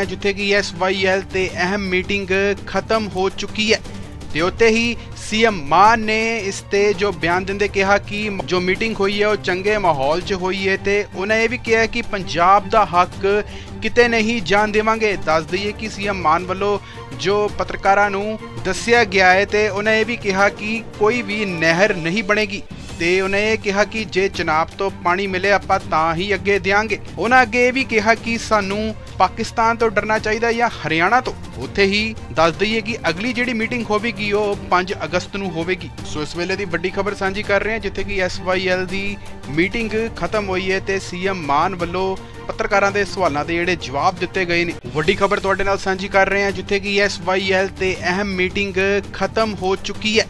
ਹਾਂ, ਜਿੱਥੇ ਕਿ ਐਸਵਾਈਐਲ ਤੇ ਅਹਿਮ ਮੀਟਿੰਗ ਖਤਮ ਹੋ ਚੁੱਕੀ ਹੈ। ਤੇ ਉੱਤੇ ਹੀ ਸੀਐਮ ਮਾਨ ਨੇ ਇਸ ਤੇ ਜੋ ਬਿਆਨ ਦਿੰਦੇ ਕਿਹਾ ਕਿ ਜੋ ਮੀਟਿੰਗ ਹੋਈ ਹੈ, ਉਹ ਚੰਗੇ ਮਾਹੌਲ 'ਚ ਹੋਈ ਹੈ ਤੇ ਉਹਨਾਂ ਇਹ ਵੀ ਕਿਹਾ ਕਿ ਪੰਜਾਬ ਦਾ ਹੱਕ ਕਿਤੇ ਨਹੀਂ ਜਾਣ ਦੇਵਾਂਗੇ। ਦੱਸ ਦਈਏ ਕਿ ਸੀਐਮ ਮਾਨ ਵੱਲੋਂ ਜੋ ਪੱਤਰਕਾਰਾਂ ਨੂੰ ਦੱਸਿਆ ਗਿਆ ਹੈ ਤੇ ਉਹਨਾਂ ਇਹ ਵੀ ਕਿਹਾ ਕਿ ਕੋਈ ਵੀ ਨਹਿਰ ਨਹੀਂ ਬਣੇਗੀ। ਤੇ ਉਹਨੇ ਇਹ ਕਿਹਾ ਕਿ ਜੇ ਚਨਾਬ ਤੋਂ ਪਾਣੀ ਮਿਲੇ, ਆਪਾਂ ਤਾਂ ਹੀ ਅੱਗੇ ਦਿਆਂਗੇ। ਉਹਨਾਂ ਅੱਗੇ ਇਹ ਵੀ ਕਿਹਾ ਕਿ ਸਾਨੂੰ ਪਾਕਿਸਤਾਨ ਤੋਂ ਡਰਨਾ ਚਾਹੀਦਾ ਜਾਂ ਹਰਿਆਣਾ ਤੋਂ। ਉੱਥੇ ਹੀ ਦੱਸ ਦਈਏ ਕਿ ਅਗਲੀ ਜਿਹੜੀ ਮੀਟਿੰਗ ਹੋਵੇਗੀ, ਉਹ 5 ਅਗਸਤ ਨੂੰ ਹੋਵੇਗੀ। ਸੋ ਇਸ ਵੇਲੇ ਦੀ ਵੱਡੀ ਖਬਰ ਸਾਂਝੀ ਕਰ ਰਹੇ ਹਾਂ, ਜਿੱਥੇ ਕਿ ਐਸਵਾਈਐਲ ਦੀ ਮੀਟਿੰਗ ਖਤਮ ਹੋਈ ਹੈ ਤੇ ਸੀਐਮ ਮਾਨ ਵੱਲੋਂ ਪੱਤਰਕਾਰਾਂ ਦੇ ਸਵਾਲਾਂ ਦੇ ਜਿਹੜੇ ਜਵਾਬ ਦਿੱਤੇ ਗਏ ਨੇ। ਵੱਡੀ ਖਬਰ ਤੁਹਾਡੇ ਨਾਲ ਸਾਂਝੀ ਕਰ ਰਹੇ ਹਾਂ, ਜਿੱਥੇ ਕਿ ਐਸਵਾਈਐਲ ਤੇ ਅਹਿਮ ਮੀਟਿੰਗ ਖਤਮ ਹੋ ਚੁੱਕੀ ਹੈ।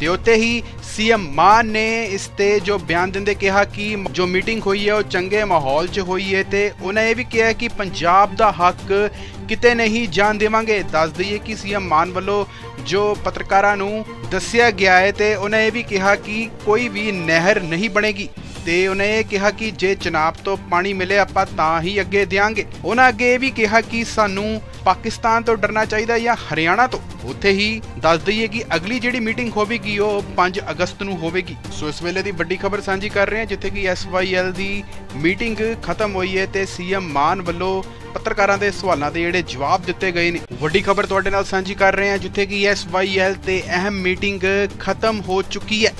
ਤੇ ਉੱਤੇ ਹੀ ਸੀਐਮ ਮਾਨ ਨੇ ਇਸ ਤੇ ਜੋ ਬਿਆਨ ਦਿੰਦੇ ਕਿਹਾ ਕਿ ਜੋ ਮੀਟਿੰਗ ਹੋਈ ਹੈ ਉਹ ਚੰਗੇ ਮਾਹੌਲ 'ਚ ਹੋਈ ਹੈ ਤੇ ਉਹਨਾਂ ਇਹ ਵੀ ਕਿਹਾ ਕਿ ਪੰਜਾਬ ਦਾ ਹੱਕ ਕਿਤੇ ਨਹੀਂ ਜਾਣ ਦੇਵਾਂਗੇ। ਦੱਸ ਦਈਏ ਕਿ ਸੀਐਮ ਮਾਨ ਵੱਲੋਂ ਜੋ ਪੱਤਰਕਾਰਾਂ ਨੂੰ ਦੱਸਿਆ ਗਿਆ ਹੈ ਤੇ ਉਹਨਾਂ ਇਹ ਵੀ ਕਿਹਾ ਕਿ ਕੋਈ ਵੀ ਨਹਿਰ ਨਹੀਂ ਬਣੇਗੀ ਤੇ ਉਹਨੇ ਇਹ ਕਿਹਾ ਕਿ ਜੇ ਚਨਾਬ ਤੋਂ ਪਾਣੀ ਮਿਲੇ ਆਪਾਂ ਤਾਂ ਹੀ ਅੱਗੇ ਦਿਆਂਗੇ। ਉਹਨਾਂ ਅੱਗੇ ਇਹ ਵੀ ਕਿਹਾ ਕਿ ਸਾਨੂੰ ਪਾਕਿਸਤਾਨ ਤੋਂ ਡਰਨਾ ਚਾਹੀਦਾ ਜਾਂ ਹਰਿਆਣਾ ਤੋਂ? ਉੱਥੇ ਹੀ ਦੱਸ ਦਈਏ ਕਿ ਅਗਲੀ ਜਿਹੜੀ ਮੀਟਿੰਗ ਹੋਵੇਗੀ, ਉਹ 5 ਅਗਸਤ ਨੂੰ ਹੋਵੇਗੀ। ਸੋ ਇਸ ਵੇਲੇ ਦੀ ਵੱਡੀ ਖਬਰ ਸਾਂਝੀ ਕਰ ਰਹੇ ਹਾਂ, ਜਿੱਥੇ ਕਿ ਐਸਵਾਈਐਲ ਦੀ ਮੀਟਿੰਗ ਖਤਮ ਹੋਈ ਹੈ ਤੇ ਸੀਐਮ ਮਾਨ ਵੱਲੋਂ ਪੱਤਰਕਾਰਾਂ ਦੇ ਸਵਾਲਾਂ ਦੇ ਜਿਹੜੇ ਜਵਾਬ ਦਿੱਤੇ ਗਏ ਨੇ। ਵੱਡੀ ਖਬਰ ਤੁਹਾਡੇ ਨਾਲ ਸਾਂਝੀ ਕਰ ਰਹੇ ਹਾਂ, ਜਿੱਥੇ ਕਿ ਐਸਵਾਈਐਲ ਤੇ ਅਹਿਮ ਮੀਟਿੰਗ ਖਤਮ ਹੋ ਚੁੱਕੀ ਹੈ।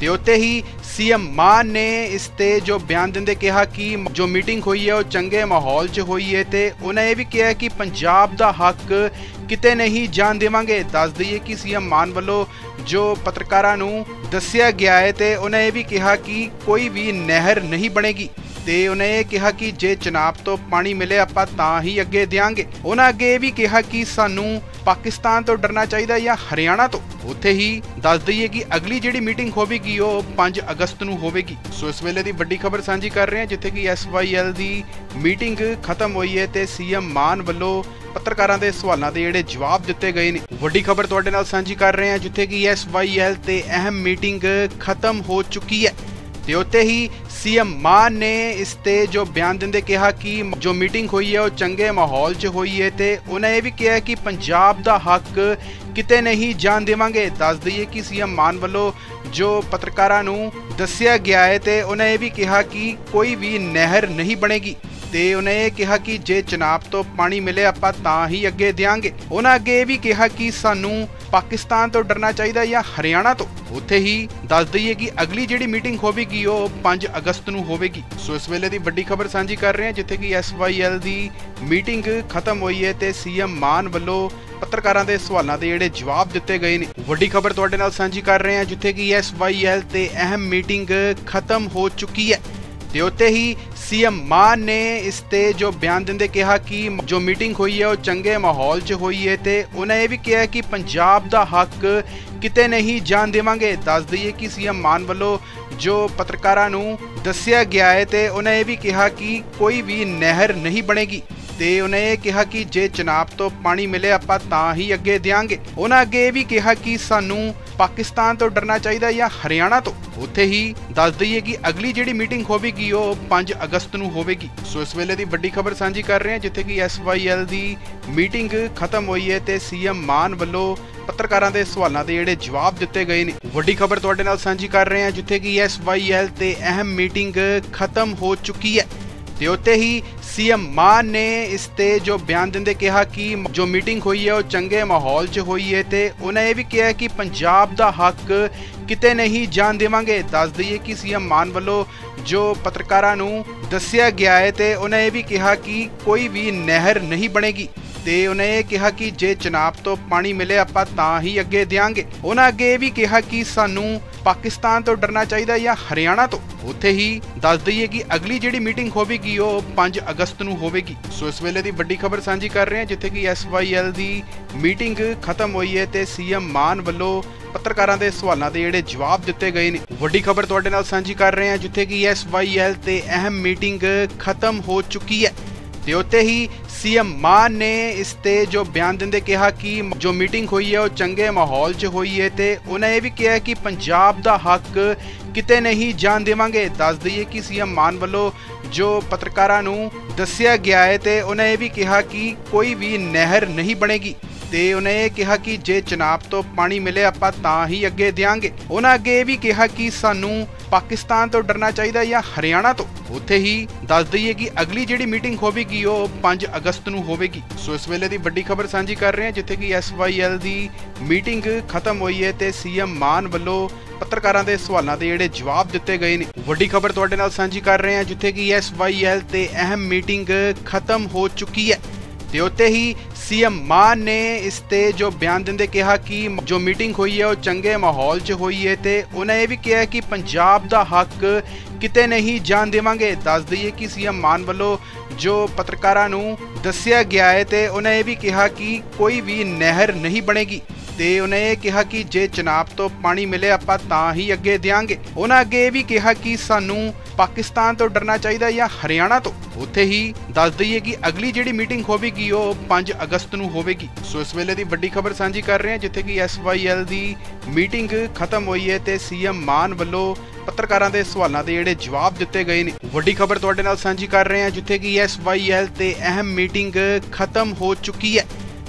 ਤੇ ਉੱਤੇ ਹੀ ਸੀਐਮ ਮਾਨ ਨੇ ਇਸ ਤੇ ਜੋ ਬਿਆਨ ਦਿੰਦੇ ਕਿਹਾ ਕਿ ਜੋ ਮੀਟਿੰਗ ਹੋਈ ਹੈ, ਉਹ ਚੰਗੇ ਮਾਹੌਲ 'ਚ ਹੋਈ ਹੈ ਤੇ ਉਹਨਾਂ ਇਹ ਵੀ ਕਿਹਾ ਕਿ ਪੰਜਾਬ ਦਾ ਹੱਕ ਕਿਤੇ ਨਹੀਂ ਜਾਣ ਦੇਵਾਂਗੇ। ਦੱਸ ਦਈਏ ਕਿ ਸੀਐਮ ਮਾਨ ਵੱਲੋਂ ਜੋ ਪੱਤਰਕਾਰਾਂ ਨੂੰ ਦੱਸਿਆ ਗਿਆ ਹੈ ਤੇ ਉਹਨਾਂ ਇਹ ਵੀ ਕਿਹਾ ਕਿ ਕੋਈ ਵੀ ਨਹਿਰ ਨਹੀਂ ਬਣੇਗੀ ਤੇ ਉਹਨੇ ਇਹ ਕਿਹਾ ਕਿ ਜੇ ਚਨਾਬ ਤੋਂ ਪਾਣੀ ਮਿਲੇ ਆਪਾਂ ਤਾਂ ਹੀ ਅੱਗੇ ਦਿਆਂਗੇ। ਉਹਨਾਂ ਅੱਗੇ ਇਹ ਵੀ ਕਿਹਾ ਕਿ ਸਾਨੂੰ ਪਾਕਿਸਤਾਨ ਤੋਂ ਡਰਨਾ ਚਾਹੀਦਾ ਜਾਂ ਹਰਿਆਣਾ ਤੋਂ? ਉੱਥੇ ਹੀ ਦੱਸ ਦਈਏ ਕਿ ਅਗਲੀ ਜਿਹੜੀ ਮੀਟਿੰਗ ਹੋਵੇਗੀ, ਉਹ 5 ਅਗਸਤ ਨੂੰ ਹੋਵੇਗੀ। ਸੋ ਇਸ ਵੇਲੇ ਦੀ ਵੱਡੀ ਖਬਰ ਸਾਂਝੀ ਕਰ ਰਹੇ ਹਾਂ, ਜਿੱਥੇ ਕਿ ਐਸਵਾਈਐਲ ਦੀ ਮੀਟਿੰਗ ਖਤਮ ਹੋਈ ਹੈ ਤੇ ਸੀਐਮ ਮਾਨ ਵੱਲੋਂ ਪੱਤਰਕਾਰਾਂ ਦੇ ਸਵਾਲਾਂ ਦੇ ਜਿਹੜੇ ਜਵਾਬ ਦਿੱਤੇ ਗਏ ਨੇ। ਵੱਡੀ ਖਬਰ ਤੁਹਾਡੇ ਨਾਲ ਸਾਂਝੀ ਕਰ ਰਹੇ ਹਾਂ, ਜਿੱਥੇ ਕਿ ਐਸਵਾਈਐਲ ਤੇ ਅਹਿਮ ਮੀਟਿੰਗ ਖਤਮ ਹੋ ਚੁੱਕੀ ਹੈ। ਤੇ ਉੱਤੇ ਹੀ ਸੀਐਮ ਮਾਨ ਨੇ ਇਸ ਤੇ ਜੋ ਬਿਆਨ ਦਿੰਦੇ ਕਿਹਾ ਕਿ ਜੋ ਮੀਟਿੰਗ ਹੋਈ ਹੈ, ਉਹ ਚੰਗੇ ਮਾਹੌਲ 'ਚ ਹੋਈ ਹੈ ਤੇ ਉਹਨਾਂ ਇਹ ਵੀ ਕਿਹਾ ਕਿ ਪੰਜਾਬ ਦਾ ਹੱਕ ਕਿਤੇ ਨਹੀਂ ਜਾਣ ਦੇਵਾਂਗੇ। ਦੱਸ ਦਈਏ ਕਿ ਸੀਐਮ ਮਾਨ ਵੱਲੋਂ ਜੋ ਪੱਤਰਕਾਰਾਂ ਨੂੰ ਦੱਸਿਆ ਗਿਆ ਹੈ ਤੇ ਉਹਨਾਂ ਇਹ ਵੀ ਕਿਹਾ ਕਿ ਕੋਈ ਵੀ ਨਹਿਰ ਨਹੀਂ ਬਣੇਗੀ। ਤੇ ਉਹਨੇ ਇਹ ਕਿਹਾ ਕਿ ਜੇ ਚਨਾਬ ਤੋਂ ਪਾਣੀ ਮਿਲੇ ਆਪਾਂ ਤਾਂ ਹੀ ਅੱਗੇ ਦਿਆਂਗੇ। ਉਹਨਾਂ ਅੱਗੇ ਇਹ ਵੀ ਕਿਹਾ ਕਿ ਸਾਨੂੰ ਪਾਕਿਸਤਾਨ ਤੋਂ ਡਰਨਾ ਚਾਹੀਦਾ ਜਾਂ ਹਰਿਆਣਾ ਤੋਂ। ਉੱਥੇ ਹੀ ਦੱਸ ਦਈਏ ਕਿ ਅਗਲੀ ਜਿਹੜੀ ਮੀਟਿੰਗ ਹੋਵੇਗੀ, ਉਹ 5 ਅਗਸਤ ਨੂੰ ਹੋਵੇਗੀ। ਸੋ ਇਸ ਵੇਲੇ ਦੀ ਵੱਡੀ ਖਬਰ ਸਾਂਝੀ ਕਰ ਰਹੇ ਹਾਂ, ਜਿੱਥੇ ਕਿ ਐਸਵਾਈਐਲ ਦੀ ਮੀਟਿੰਗ ਖਤਮ ਹੋਈ ਹੈ ਤੇ ਸੀਐਮ ਮਾਨ ਵੱਲੋਂ ਪੱਤਰਕਾਰਾਂ ਦੇ ਸਵਾਲਾਂ ਦੇ ਜਿਹੜੇ ਜਵਾਬ ਦਿੱਤੇ ਗਏ ਨੇ। ਵੱਡੀ ਖਬਰ ਤੁਹਾਡੇ ਨਾਲ ਸਾਂਝੀ ਕਰ ਰਹੇ ਹਾਂ, ਜਿੱਥੇ ਕਿ ਐਸਵਾਈਐਲ ਤੇ ਅਹਿਮ ਮੀਟਿੰਗ ਖਤਮ ਹੋ ਚੁੱਕੀ ਹੈ। ਤੇ ਉੱਤੇ ਹੀ ਸੀਐਮ ਮਾਨ ਨੇ ਇਸ ਤੇ ਜੋ ਬਿਆਨ ਦਿੰਦੇ ਕਿਹਾ ਕਿ ਜੋ ਮੀਟਿੰਗ ਹੋਈ ਹੈ ਉਹ ਚੰਗੇ ਮਾਹੌਲ 'ਚ ਹੋਈ ਹੈ ਤੇ ਉਹਨਾਂ ਇਹ ਵੀ ਕਿਹਾ ਕਿ ਪੰਜਾਬ ਦਾ ਹੱਕ ਕਿਤੇ ਨਹੀਂ ਜਾਣ ਦੇਵਾਂਗੇ। ਦੱਸ ਦਈਏ ਕਿ ਸੀਐਮ ਮਾਨ ਵੱਲੋਂ ਜੋ ਪੱਤਰਕਾਰਾਂ ਨੂੰ ਦੱਸਿਆ ਗਿਆ ਹੈ ਤੇ ਉਹਨਾਂ ਇਹ ਵੀ ਕਿਹਾ ਕਿ ਕੋਈ ਵੀ ਨਹਿਰ ਨਹੀਂ ਬਣੇਗੀ। ਤੇ ਉਹਨੇ ਇਹ ਕਿਹਾ ਕਿ ਜੇ ਚਨਾਬ ਤੋਂ ਪਾਣੀ ਮਿਲੇ ਆਪਾਂ ਤਾਂ ਹੀ ਅੱਗੇ ਦਿਆਂਗੇ। ਉਹਨਾਂ ਅੱਗੇ ਇਹ ਵੀ ਕਿਹਾ ਕਿ ਸਾਨੂੰ ਪਾਕਿਸਤਾਨ ਤੋਂ ਡਰਨਾ ਚਾਹੀਦਾ ਜਾਂ ਹਰਿਆਣਾ ਤੋਂ। ਉੱਥੇ ਹੀ ਦੱਸ ਦਈਏ ਕਿ ਅਗਲੀ ਜਿਹੜੀ ਮੀਟਿੰਗ ਹੋਵੇਗੀ, ਉਹ 5 ਅਗਸਤ ਨੂੰ ਹੋਵੇਗੀ। ਸੋ ਇਸ ਵੇਲੇ ਦੀ ਵੱਡੀ ਖਬਰ ਸਾਂਝੀ ਕਰ ਰਹੇ ਹਾਂ, ਜਿੱਥੇ ਕਿ ਐਸਵਾਈਐਲ ਦੀ ਮੀਟਿੰਗ ਖਤਮ ਹੋਈ ਹੈ ਤੇ ਸੀਐਮ ਮਾਨ ਵੱਲੋਂ ਪੱਤਰਕਾਰਾਂ ਦੇ ਸਵਾਲਾਂ ਦੇ ਜਿਹੜੇ ਜਵਾਬ ਦਿੱਤੇ ਗਏ ਨੇ। ਵੱਡੀ ਖਬਰ ਤੁਹਾਡੇ ਨਾਲ ਸਾਂਝੀ ਕਰ ਰਹੇ ਹਾਂ, ਜਿੱਥੇ ਕਿ ਐਸਵਾਈਐਲ ਤੇ ਅਹਿਮ ਮੀਟਿੰਗ ਖਤਮ ਹੋ ਚੁੱਕੀ ਹੈ। ਤੇ ਉੱਤੇ ਹੀ ਸੀਐਮ ਮਾਨ ਨੇ ਇਸ ਤੇ ਜੋ ਬਿਆਨ ਦਿੰਦੇ ਕਿਹਾ ਕਿ ਜੋ ਮੀਟਿੰਗ ਹੋਈ ਹੈ ਉਹ ਚੰਗੇ ਮਾਹੌਲ 'ਚ ਹੋਈ ਹੈ ਤੇ ਉਹਨਾਂ ਇਹ ਵੀ ਕਿਹਾ ਕਿ ਪੰਜਾਬ ਦਾ ਹੱਕ ਕਿਤੇ ਨਹੀਂ ਜਾਣ ਦੇਵਾਂਗੇ। ਦੱਸ ਦਈਏ ਕਿ ਸੀਐਮ ਮਾਨ ਵੱਲੋਂ ਜੋ ਪੱਤਰਕਾਰਾਂ ਨੂੰ ਦੱਸਿਆ ਗਿਆ ਹੈ ਤੇ ਉਹਨਾਂ ਇਹ ਵੀ ਕਿਹਾ ਕਿ ਕੋਈ ਵੀ ਨਹਿਰ ਨਹੀਂ ਬਣੇਗੀ ਤੇ ਉਹਨੇ ਇਹ ਕਿਹਾ ਕਿ ਜੇ ਚਨਾਬ ਤੋਂ ਪਾਣੀ ਮਿਲੇ ਆਪਾਂ ਤਾਂ ਹੀ ਅੱਗੇ ਦਿਆਂਗੇ। ਉਹਨਾਂ ਅੱਗੇ ਇਹ ਵੀ ਕਿਹਾ ਕਿ ਸਾਨੂੰ ਪਾਕਿਸਤਾਨ ਤੋਂ ਡਰਨਾ ਚਾਹੀਦਾ ਜਾਂ ਹਰਿਆਣਾ ਤੋਂ। ਉੱਥੇ ਹੀ ਦੱਸ ਦਈਏ ਕਿ ਅਗਲੀ ਜਿਹੜੀ ਮੀਟਿੰਗ ਹੋਵੇਗੀ ਉਹ 5 ਅਗਸਤ ਨੂੰ ਹੋਵੇਗੀ। ਸੋ ਇਸ ਵੇਲੇ ਦੀ ਵੱਡੀ ਖਬਰ ਸਾਂਝੀ ਕਰ ਰਹੇ ਹਾਂ ਜਿੱਥੇ ਕਿ ਐਸਵਾਈਐਲ ਦੀ ਮੀਟਿੰਗ ਖਤਮ ਹੋਈ ਹੈ ਤੇ ਸੀਐਮ ਮਾਨ ਵੱਲੋਂ ਪੱਤਰਕਾਰਾਂ ਦੇ ਸਵਾਲਾਂ ਦੇ ਜਿਹੜੇ ਜਵਾਬ ਦਿੱਤੇ ਗਏ ਨੇ। ਵੱਡੀ ਖਬਰ ਤੁਹਾਡੇ ਨਾਲ ਸਾਂਝੀ ਕਰ ਰਹੇ ਹਾਂ, ਜਿੱਥੇ ਕਿ ਐਸਵਾਈਐਲ ਤੇ ਅਹਿਮ ਮੀਟਿੰਗ ਖਤਮ ਹੋ ਚੁੱਕੀ ਹੈ। ਤੇ ਉੱਤੇ ਹੀ ਸੀਐਮ ਮਾਨ ਨੇ ਇਸ ਤੇ ਜੋ ਬਿਆਨ ਦਿੰਦੇ ਕਿਹਾ ਕਿ ਜੋ ਮੀਟਿੰਗ ਹੋਈ ਹੈ, ਉਹ ਚੰਗੇ ਮਾਹੌਲ 'ਚ ਹੋਈ ਹੈ ਤੇ ਉਹਨਾਂ ਇਹ ਵੀ ਕਿਹਾ ਕਿ ਪੰਜਾਬ ਦਾ ਹੱਕ ਕਿਤੇ ਨਹੀਂ ਜਾਣ ਦੇਵਾਂਗੇ। ਦੱਸ ਦਈਏ ਕਿ ਸੀਐਮ ਮਾਨ ਵੱਲੋਂ ਜੋ ਪੱਤਰਕਾਰਾਂ ਨੂੰ ਦੱਸਿਆ ਗਿਆ ਹੈ ਤੇ ਉਹਨਾਂ ਇਹ ਵੀ ਕਿਹਾ ਕਿ ਕੋਈ ਵੀ ਨਹਿਰ ਨਹੀਂ ਬਣੇਗੀ। ਤੇ ਉਹਨੇ ਇਹ ਕਿਹਾ ਕਿ ਜੇ ਚਨਾਬ ਤੋਂ ਪਾਣੀ ਮਿਲੇ, ਆਪਾਂ ਤਾਂ ਹੀ ਅੱਗੇ ਦਿਆਂਗੇ। ਉਹਨਾਂ ਅੱਗੇ ਇਹ ਵੀ ਕਿਹਾ ਕਿ ਸਾਨੂੰ ਪਾਕਿਸਤਾਨ ਤੋਂ ਡਰਨਾ ਚਾਹੀਦਾ ਜਾਂ ਹਰਿਆਣਾ ਤੋਂ। ਉੱਥੇ ਹੀ ਦੱਸ ਦਈਏ ਕਿ ਅਗਲੀ ਜਿਹੜੀ ਮੀਟਿੰਗ ਹੋਵੇਗੀ, ਉਹ 5 ਅਗਸਤ ਨੂੰ ਹੋਵੇਗੀ। ਸੋ ਇਸ ਵੇਲੇ ਦੀ ਵੱਡੀ ਖਬਰ ਸਾਂਝੀ ਕਰ ਰਹੇ ਹਾਂ, ਜਿੱਥੇ ਕਿ ਐਸਵਾਈਐਲ ਦੀ ਮੀਟਿੰਗ ਖਤਮ ਹੋਈ ਹੈ ਤੇ ਸੀਐਮ ਮਾਨ ਵੱਲੋਂ ਪੱਤਰਕਾਰਾਂ ਦੇ ਸਵਾਲਾਂ ਦੇ ਜਿਹੜੇ ਜਵਾਬ ਦਿੱਤੇ ਗਏ ਨੇ। ਵੱਡੀ ਖਬਰ ਤੁਹਾਡੇ ਨਾਲ ਸਾਂਝੀ ਕਰ ਰਹੇ ਹਾਂ, ਜਿੱਥੇ ਕਿ ਐਸਵਾਈਐਲ ਤੇ ਅਹਿਮ ਮੀਟਿੰਗ ਖਤਮ ਹੋ ਚੁੱਕੀ ਹੈ। ਤੇ ਉੱਤੇ ਹੀ ਸੀਐਮ ਮਾਨ ਨੇ ਇਸ ਤੇ ਜੋ ਬਿਆਨ ਦਿੰਦੇ ਕਿਹਾ ਕਿ ਜੋ ਮੀਟਿੰਗ ਹੋਈ ਹੈ ਉਹ ਚੰਗੇ ਮਾਹੌਲ 'ਚ ਹੋਈ ਹੈ ਤੇ ਉਹਨਾਂ ਇਹ ਵੀ ਕਿਹਾ ਕਿ ਪੰਜਾਬ ਦਾ ਹੱਕ ਕਿਤੇ ਨਹੀਂ ਜਾਣ ਦੇਵਾਂਗੇ। ਦੱਸ ਦਈਏ ਕਿ ਸੀਐਮ ਮਾਨ ਵੱਲੋਂ ਜੋ ਪੱਤਰਕਾਰਾਂ ਨੂੰ ਦੱਸਿਆ ਗਿਆ ਹੈ ਤੇ ਉਹਨਾਂ ਇਹ ਵੀ ਕਿਹਾ ਕਿ ਕੋਈ ਵੀ ਨਹਿਰ ਨਹੀਂ ਬਣੇਗੀ ਤੇ ਉਹਨੇ ਇਹ ਕਿਹਾ ਕਿ ਜੇ ਚਨਾਬ ਤੋਂ ਪਾਣੀ ਮਿਲੇ ਆਪਾਂ ਤਾਂ ਹੀ ਅੱਗੇ ਦਿਆਂਗੇ। ਉਹਨਾਂ ਅੱਗੇ ਇਹ ਵੀ ਕਿਹਾ ਕਿ ਸਾਨੂੰ ਪਾਕਿਸਤਾਨ ਤੋਂ ਡਰਨਾ ਚਾਹੀਦਾ ਜਾਂ ਹਰਿਆਣਾ ਤੋਂ? ਉੱਥੇ ਹੀ ਦੱਸ ਦਈਏ ਕਿ ਅਗਲੀ ਜਿਹੜੀ ਮੀਟਿੰਗ ਹੋਵੇਗੀ, ਉਹ 5 ਅਗਸਤ ਨੂੰ ਹੋਵੇਗੀ। ਸੋ ਇਸ ਵੇਲੇ ਦੀ ਵੱਡੀ ਖਬਰ ਸਾਂਝੀ ਕਰ ਰਹੇ ਹਾਂ, ਜਿੱਥੇ ਕਿ ਐਸਵਾਈਐਲ ਦੀ ਮੀਟਿੰਗ ਖਤਮ ਹੋਈ ਹੈ ਤੇ ਸੀਐਮ ਮਾਨ ਵੱਲੋਂ ਪੱਤਰਕਾਰਾਂ ਦੇ ਸਵਾਲਾਂ ਦੇ ਜਿਹੜੇ ਜਵਾਬ ਦਿੱਤੇ ਗਏ ਨੇ। ਵੱਡੀ ਖਬਰ ਤੁਹਾਡੇ ਨਾਲ ਸਾਂਝੀ ਕਰ ਰਹੇ ਹਾਂ, ਜਿੱਥੇ ਕਿ ਐਸਵਾਈਐਲ ਤੇ ਅਹਿਮ ਮੀਟਿੰਗ ਖਤਮ ਹੋ ਚੁੱਕੀ ਹੈ।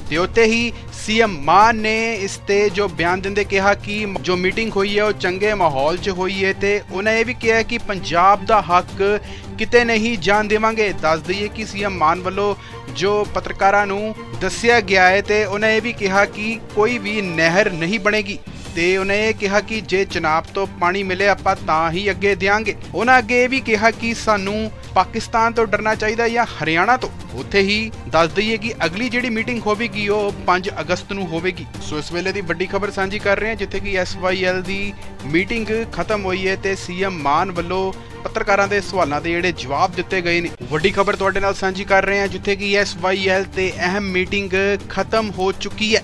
ਤੇ ਉੱਤੇ ਹੀ ਸੀਐਮ ਮਾਨ ਨੇ ਇਸ ਤੇ ਜੋ ਬਿਆਨ ਦਿੰਦੇ ਕਿਹਾ ਕਿ ਜੋ ਮੀਟਿੰਗ ਹੋਈ ਹੈ, ਉਹ ਚੰਗੇ ਮਾਹੌਲ 'ਚ ਹੋਈ ਹੈ ਤੇ ਉਹਨਾਂ ਇਹ ਵੀ ਕਿਹਾ ਕਿ ਪੰਜਾਬ ਦਾ ਹੱਕ ਕਿਤੇ ਨਹੀਂ ਜਾਣ ਦੇਵਾਂਗੇ। ਦੱਸ ਦਈਏ ਕਿ ਸੀਐਮ ਮਾਨ ਵੱਲੋਂ ਜੋ ਪੱਤਰਕਾਰਾਂ ਨੂੰ ਦੱਸਿਆ ਗਿਆ ਹੈ ਤੇ ਉਹਨਾਂ ਇਹ ਵੀ ਕਿਹਾ ਕਿ ਕੋਈ ਵੀ ਨਹਿਰ ਨਹੀਂ ਬਣੇਗੀ। ਤੇ ਉਹਨੇ ਇਹ ਕਿਹਾ ਕਿ ਜੇ ਚਨਾਬ ਤੋਂ ਪਾਣੀ ਮਿਲੇ, ਆਪਾਂ ਤਾਂ ਹੀ ਅੱਗੇ ਦਿਆਂਗੇ। ਉਹਨਾਂ ਅੱਗੇ ਇਹ ਵੀ ਕਿਹਾ ਕਿ ਸਾਨੂੰ ਪਾਕਿਸਤਾਨ ਤੋਂ ਡਰਨਾ ਚਾਹੀਦਾ ਜਾਂ ਹਰਿਆਣਾ ਤੋਂ। ਉੱਥੇ ਹੀ ਦੱਸ ਦਈਏ ਕਿ ਅਗਲੀ ਜਿਹੜੀ ਮੀਟਿੰਗ ਹੋਵੇਗੀ, ਉਹ 5 ਅਗਸਤ ਨੂੰ ਹੋਵੇਗੀ। ਸੋ ਇਸ ਵੇਲੇ ਦੀ ਵੱਡੀ ਖਬਰ ਸਾਂਝੀ ਕਰ ਰਹੇ ਹਾਂ, ਜਿੱਥੇ ਕਿ ਐਸਵਾਈਐਲ ਦੀ ਮੀਟਿੰਗ ਖਤਮ ਹੋਈ ਹੈ ਤੇ ਸੀਐਮ ਮਾਨ ਵੱਲੋਂ ਪੱਤਰਕਾਰਾਂ ਦੇ ਸਵਾਲਾਂ ਦੇ ਜਿਹੜੇ ਜਵਾਬ ਦਿੱਤੇ ਗਏ ਨੇ। ਵੱਡੀ ਖਬਰ ਤੁਹਾਡੇ ਨਾਲ ਸਾਂਝੀ ਕਰ ਰਹੇ ਹਾਂ, ਜਿੱਥੇ ਕਿ ਐਸਵਾਈਐਲ ਤੇ ਅਹਿਮ ਮੀਟਿੰਗ ਖਤਮ ਹੋ ਚੁੱਕੀ ਹੈ।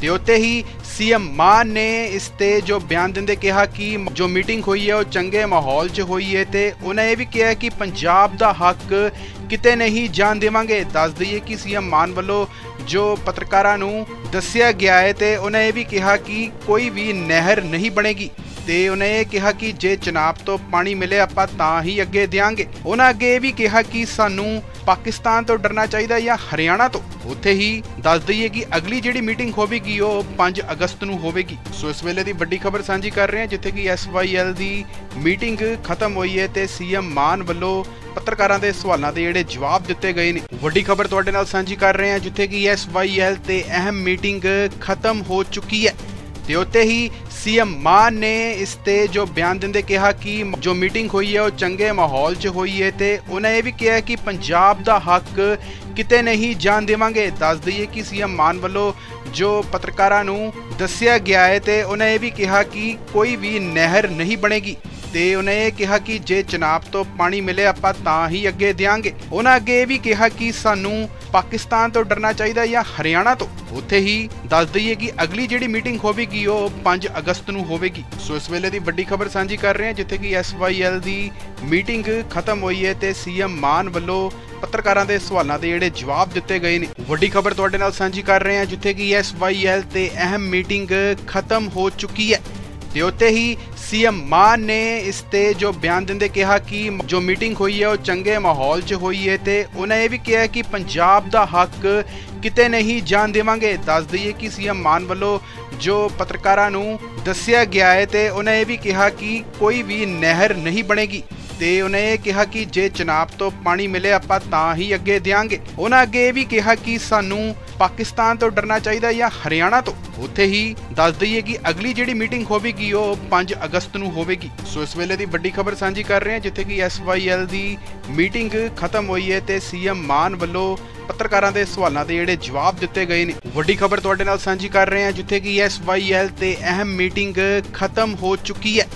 ਤੇ ਉੱਤੇ ਹੀ ਸੀਐਮ ਮਾਨ ਨੇ ਇਸ ਤੇ ਜੋ ਬਿਆਨ ਦਿੰਦੇ ਕਿਹਾ ਕਿ ਜੋ ਮੀਟਿੰਗ ਹੋਈ ਹੈ ਉਹ ਚੰਗੇ ਮਾਹੌਲ 'ਚ ਹੋਈ ਹੈ ਤੇ ਉਹਨਾਂ ਇਹ ਵੀ ਕਿਹਾ ਕਿ ਪੰਜਾਬ ਦਾ ਹੱਕ ਕਿਤੇ ਨਹੀਂ ਜਾਣ ਦੇਵਾਂਗੇ। ਦੱਸ ਦਈਏ ਕਿ ਸੀਐਮ ਮਾਨ ਵੱਲੋਂ ਜੋ ਪੱਤਰਕਾਰਾਂ ਨੂੰ ਦੱਸਿਆ ਗਿਆ ਹੈ ਤੇ ਉਹਨਾਂ ਇਹ ਵੀ ਕਿਹਾ ਕਿ ਕੋਈ ਵੀ ਨਹਿਰ ਨਹੀਂ ਬਣੇਗੀ ਤੇ ਉਹਨੇ ਇਹ ਕਿਹਾ ਕਿ ਜੇ ਚਨਾਬ ਤੋਂ ਪਾਣੀ ਮਿਲੇ ਆਪਾਂ ਤਾਂ ਹੀ ਅੱਗੇ ਦਿਆਂਗੇ। ਉਹਨਾਂ ਅੱਗੇ ਇਹ ਵੀ ਕਿਹਾ ਕਿ ਸਾਨੂੰ ਪਾਕਿਸਤਾਨ ਤੋਂ ਡਰਨਾ ਚਾਹੀਦਾ ਜਾਂ ਹਰਿਆਣਾ ਤੋਂ? ਉੱਥੇ ਹੀ ਦੱਸ ਦਈਏ ਕਿ ਅਗਲੀ ਜਿਹੜੀ ਮੀਟਿੰਗ ਹੋਵੇਗੀ, ਉਹ 5 ਅਗਸਤ ਨੂੰ ਹੋਵੇਗੀ। ਸੋ ਇਸ ਵੇਲੇ ਦੀ ਵੱਡੀ ਖਬਰ ਸਾਂਝੀ ਕਰ ਰਹੇ ਹਾਂ, ਜਿੱਥੇ ਕਿ ਐਸਵਾਈਐਲ ਦੀ ਮੀਟਿੰਗ ਖਤਮ ਹੋਈ ਹੈ ਤੇ ਸੀਐਮ ਮਾਨ ਵੱਲੋਂ ਪੱਤਰਕਾਰਾਂ ਦੇ ਸਵਾਲਾਂ ਦੇ ਜਿਹੜੇ ਜਵਾਬ ਦਿੱਤੇ ਗਏ ਨੇ। ਵੱਡੀ ਖਬਰ ਤੁਹਾਡੇ ਨਾਲ ਸਾਂਝੀ ਕਰ ਰਹੇ ਹਾਂ, ਜਿੱਥੇ ਕਿ ਐਸਵਾਈਐਲ ਤੇ ਅਹਿਮ ਮੀਟਿੰਗ ਖਤਮ ਹੋ ਚੁੱਕੀ ਹੈ। ਤੇ ਉੱਤੇ ਹੀ ਸੀਐਮ ਮਾਨ ਨੇ ਇਸ ਤੇ ਜੋ ਬਿਆਨ ਦਿੰਦੇ ਕਿਹਾ ਕਿ ਜੋ ਮੀਟਿੰਗ ਹੋਈ ਹੈ ਉਹ ਚੰਗੇ ਮਾਹੌਲ 'ਚ ਹੋਈ ਹੈ ਤੇ ਉਹਨਾਂ ਇਹ ਵੀ ਕਿਹਾ ਕਿ ਪੰਜਾਬ ਦਾ ਹੱਕ ਕਿਤੇ ਨਹੀਂ ਜਾਣ ਦੇਵਾਂਗੇ। ਦੱਸ ਦਈਏ ਕਿ ਸੀਐਮ ਮਾਨ ਵੱਲੋਂ ਜੋ ਪੱਤਰਕਾਰਾਂ ਨੂੰ ਦੱਸਿਆ ਗਿਆ ਹੈ ਤੇ ਉਹਨਾਂ ਇਹ ਵੀ ਕਿਹਾ ਕਿ ਕੋਈ ਵੀ ਨਹਿਰ ਨਹੀਂ ਬਣੇਗੀ ਤੇ ਉਹਨੇ ਇਹ ਕਿਹਾ ਕਿ ਜੇ ਚਨਾਬ ਤੋਂ ਪਾਣੀ ਮਿਲੇ ਆਪਾਂ ਤਾਂ ਹੀ ਅੱਗੇ ਦਿਆਂਗੇ। ਉਹਨਾਂ ਅੱਗੇ ਇਹ ਵੀ ਕਿਹਾ ਕਿ ਸਾਨੂੰ ਪਾਕਿਸਤਾਨ ਤੋਂ ਡਰਨਾ ਚਾਹੀਦਾ ਜਾਂ ਹਰਿਆਣਾ ਤੋਂ? ਉੱਥੇ ਹੀ ਦੱਸ ਦਈਏ ਕਿ ਅਗਲੀ ਜਿਹੜੀ ਮੀਟਿੰਗ ਹੋਵੇਗੀ, ਉਹ 5 ਅਗਸਤ ਨੂੰ ਹੋਵੇਗੀ। ਸੋ ਇਸ ਵੇਲੇ ਦੀ ਵੱਡੀ ਖਬਰ ਸਾਂਝੀ ਕਰ ਰਹੇ ਹਾਂ, ਜਿੱਥੇ ਕਿ ਐਸਵਾਈਐਲ ਦੀ ਮੀਟਿੰਗ ਖਤਮ ਹੋਈ ਹੈ ਤੇ ਸੀਐਮ ਮਾਨ ਵੱਲੋਂ ਪੱਤਰਕਾਰਾਂ ਦੇ ਸਵਾਲਾਂ ਦੇ ਜਿਹੜੇ ਜਵਾਬ ਦਿੱਤੇ ਗਏ ਨੇ। ਵੱਡੀ ਖਬਰ ਤੁਹਾਡੇ ਨਾਲ ਸਾਂਝੀ ਕਰ ਰਹੇ ਹਾਂ, ਜਿੱਥੇ ਕਿ ਐਸਵਾਈਐਲ ਤੇ ਅਹਿਮ ਮੀਟਿੰਗ ਖਤਮ ਹੋ ਚੁੱਕੀ ਹੈ। ਤੇ ਉੱਤੇ ਹੀ ਸੀਐਮ ਮਾਨ ਨੇ ਇਸ ਤੇ ਜੋ ਬਿਆਨ ਦਿੰਦੇ ਕਿਹਾ ਕਿ ਜੋ ਮੀਟਿੰਗ ਹੋਈ ਹੈ, ਉਹ ਚੰਗੇ ਮਾਹੌਲ 'ਚ ਹੋਈ ਹੈ ਤੇ ਉਹਨਾਂ ਇਹ ਵੀ ਕਿਹਾ ਕਿ ਪੰਜਾਬ ਦਾ ਹੱਕ ਕਿਤੇ ਨਹੀਂ ਜਾਣ ਦੇਵਾਂਗੇ। ਦੱਸ ਦਈਏ ਕਿ ਸੀਐਮ ਮਾਨ ਵੱਲੋਂ ਜੋ ਪੱਤਰਕਾਰਾਂ ਨੂੰ ਦੱਸਿਆ ਗਿਆ ਹੈ ਤੇ ਉਹਨਾਂ ਇਹ ਵੀ ਕਿਹਾ ਕਿ ਕੋਈ ਵੀ ਨਹਿਰ ਨਹੀਂ ਬਣੇਗੀ। ਤੇ ਉਹਨੇ ਇਹ ਕਿਹਾ ਕਿ ਜੇ ਚਨਾਬ ਤੋਂ ਪਾਣੀ ਮਿਲੇ ਆਪਾਂ ਤਾਂ ਹੀ ਅੱਗੇ ਦਿਆਂਗੇ। ਉਹਨਾਂ ਅੱਗੇ ਇਹ ਵੀ ਕਿਹਾ ਕਿ ਸਾਨੂੰ ਪਾਕਿਸਤਾਨ ਤੋਂ ਡਰਨਾ ਚਾਹੀਦਾ ਜਾਂ ਹਰਿਆਣਾ ਤੋਂ। ਉੱਥੇ ਹੀ ਦੱਸ ਦਈਏ ਕਿ ਅਗਲੀ ਜਿਹੜੀ ਮੀਟਿੰਗ ਹੋਵੇਗੀ, ਉਹ 5 ਅਗਸਤ ਨੂੰ ਹੋਵੇਗੀ। ਸੋ ਇਸ ਵੇਲੇ ਦੀ ਵੱਡੀ ਖਬਰ ਸਾਂਝੀ ਕਰ ਰਹੇ ਹਾਂ, ਜਿੱਥੇ ਕਿ ਐਸਵਾਈਐਲ ਦੀ ਮੀਟਿੰਗ ਖਤਮ ਹੋਈ ਹੈ ਤੇ ਸੀਐਮ ਮਾਨ ਵੱਲੋਂ ਪੱਤਰਕਾਰਾਂ ਦੇ ਸਵਾਲਾਂ ਦੇ ਜਿਹੜੇ ਜਵਾਬ ਦਿੱਤੇ ਗਏ ਨੇ। ਵੱਡੀ ਖਬਰ ਤੁਹਾਡੇ ਨਾਲ ਸਾਂਝੀ ਕਰ ਰਹੇ ਹਾਂ, ਜਿੱਥੇ ਕਿ ਐਸਵਾਈਐਲ ਤੇ ਅਹਿਮ ਮੀਟਿੰਗ ਖਤਮ ਹੋ ਚੁੱਕੀ ਹੈ।